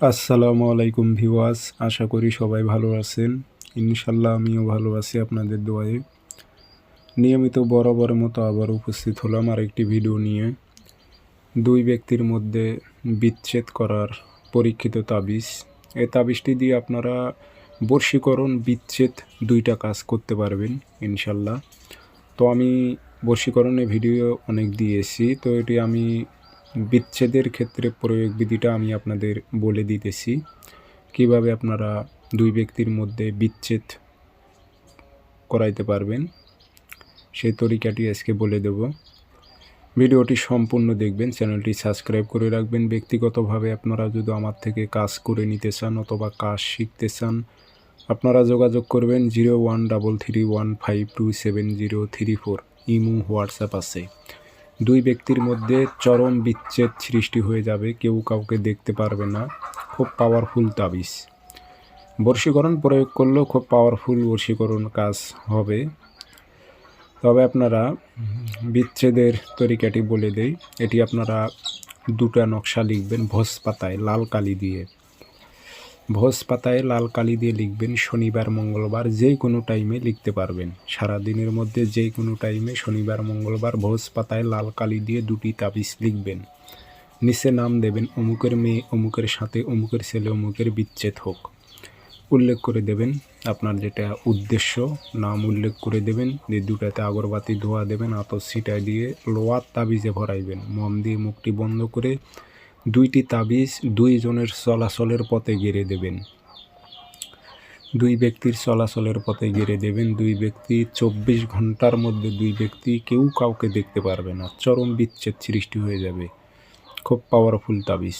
আসসালামু আলাইকুম ভিওয়াস আশা করি সবাই ভালো আছেন। ইনশাল্লাহ আমিও ভালো আছি আপনাদের দোয়ায়। নিয়মিত বরাবরের মতো আবার উপস্থিত হলাম আরেকটি ভিডিও নিয়ে। দুই ব্যক্তির মধ্যে বিচ্ছেদ করার পরীক্ষিত তাবিজ। এই তাবিজটি দিয়ে আপনারা বর্ষীকরণ, বিচ্ছেদ দুইটা কাজ করতে পারবেন ইনশাল্লাহ তো আমি বশীকরণে ভিডিও অনেক দিয়েছি, তো এটি আমি বিচ্ছেদের ক্ষেত্রে প্রয়োগ বিধিটা আমি আপনাদের বলে দিতেছি। কীভাবে আপনারা দুই ব্যক্তির মধ্যে বিচ্ছেদ করাইতে পারবেন, সেই তরিকাটি আজকে বলে দেব। ভিডিওটি সম্পূর্ণ দেখবেন, চ্যানেলটি সাবস্ক্রাইব করে রাখবেন। ব্যক্তিগতভাবে আপনারা যদি আমার থেকে কাজ করে নিতে চান অথবা কাজ শিখতে চান, আপনারা যোগাযোগ করবেন zero one double three one five two seven zero three four. Imo, WhatsApp আছে। দুই ব্যক্তির মধ্যে চরম বিচ্ছেদ সৃষ্টি হয়ে যাবে, কেউ কাউকে দেখতে পারবে না। খুব পাওয়ারফুল তাবিজ। বর্ষীকরণ প্রয়োগ করলেও খুব পাওয়ারফুল বর্ষীকরণ কাজ হবে। তবে আপনারা বিচ্ছেদের তরিকাটি বলে দেই। এটি আপনারা দুটা নকশা লিখবেন ভোজ পাতায়, লাল কালি দিয়ে। ভোজ পাতায় লাল কালি দিয়ে লিখবেন, শনিবার, মঙ্গলবার যে কোনো টাইমে লিখতে পারবেন। সারা দিনের মধ্যে যে কোনো টাইমে শনিবার, মঙ্গলবার ভোজ পাতায় লাল কালি দিয়ে দুটি তাবিজ লিখবেন। নিচে নাম দেবেন, অমুকের মেয়ে, অমুকের সাথে, অমুকের ছেলে, অমুকের বিচ্ছেদ হোক। উল্লেখ করে দেবেন, আপনার যেটা উদ্দেশ্য, নাম উল্লেখ করে দেবেন যে দুটাতে আগরবাতি ধোয়া দেবেন, আতর ছিটায় দিয়ে লোয়ার তাবিজে ভরাইবেন। মম দিয়ে মুখটি বন্ধ করে দুইটি তাবিজ দুইজনের চলাচলের পথে গেড়ে দেবেন। দুই ব্যক্তির চলাচলের পথে গেড়ে দেবেন। দুই ব্যক্তি চব্বিশ ঘণ্টার মধ্যে দুই ব্যক্তি কেউ কাউকে দেখতে পারবে না। চরম বিচ্ছেদ সৃষ্টি হয়ে যাবে। খুব পাওয়ারফুল তাবিজ।